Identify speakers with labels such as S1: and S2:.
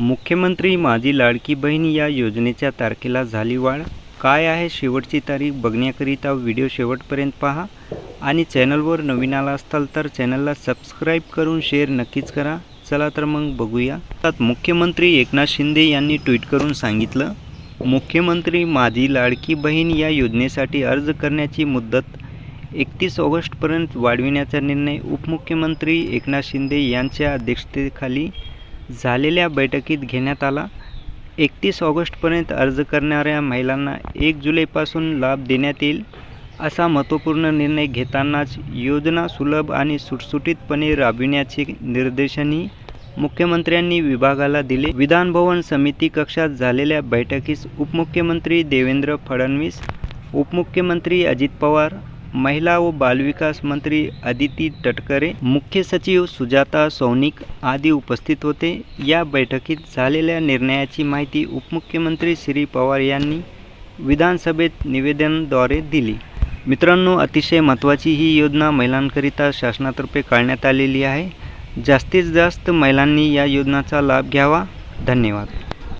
S1: मुख्यमंत्री माझी लाडकी बहीण या योजनेच्या तारखेला झाली वाढ. काय आहे शेवटची तारीख बघण्याकरिता व्हिडिओ शेवटपर्यंत पहा. आणि चॅनलवर नवीन आला असाल तर चॅनलला सबस्क्राईब करून शेअर नक्कीच करा. चला तर मग बघूया. त्यात मुख्यमंत्री एकनाथ शिंदे यांनी ट्विट करून सांगितलं मुख्यमंत्री माझी लाडकी बहीण या योजनेसाठी अर्ज करण्याची मुदत एकतीस ऑगस्टपर्यंत वाढविण्याचा निर्णय उपमुख्यमंत्री एकनाथ शिंदे यांच्या अध्यक्षतेखाली झालेल्या बैठकीत घेण्यात आला. एकतीस ऑगस्टपर्यंत अर्ज करणाऱ्या महिलांना एक जुलैपासून लाभ देण्यात येईल असा महत्त्वपूर्ण निर्णय घेतानाच योजना सुलभ आणि सुटसुटीतपणे राबविण्याचे निर्देशनही मुख्यमंत्र्यांनी विभागाला दिले. विधानभवन समिती कक्षात झालेल्या बैठकीस उपमुख्यमंत्री देवेंद्र फडणवीस उपमुख्यमंत्री अजित पवार महिला व बालविकास मंत्री अदिती तटकरे मुख्य सचिव सुजाता सौनिक आदी उपस्थित होते. या बैठकीत झालेल्या निर्णयाची माहिती उपमुख्यमंत्री श्री पवार यांनी विधानसभेत निवेदनाद्वारे दिली. मित्रांनो अतिशय महत्त्वाची ही योजना महिलांकरिता शासनातर्फे काढण्यात आलेली आहे. जास्तीत जास्त महिलांनी या योजनाचा लाभ घ्यावा. धन्यवाद.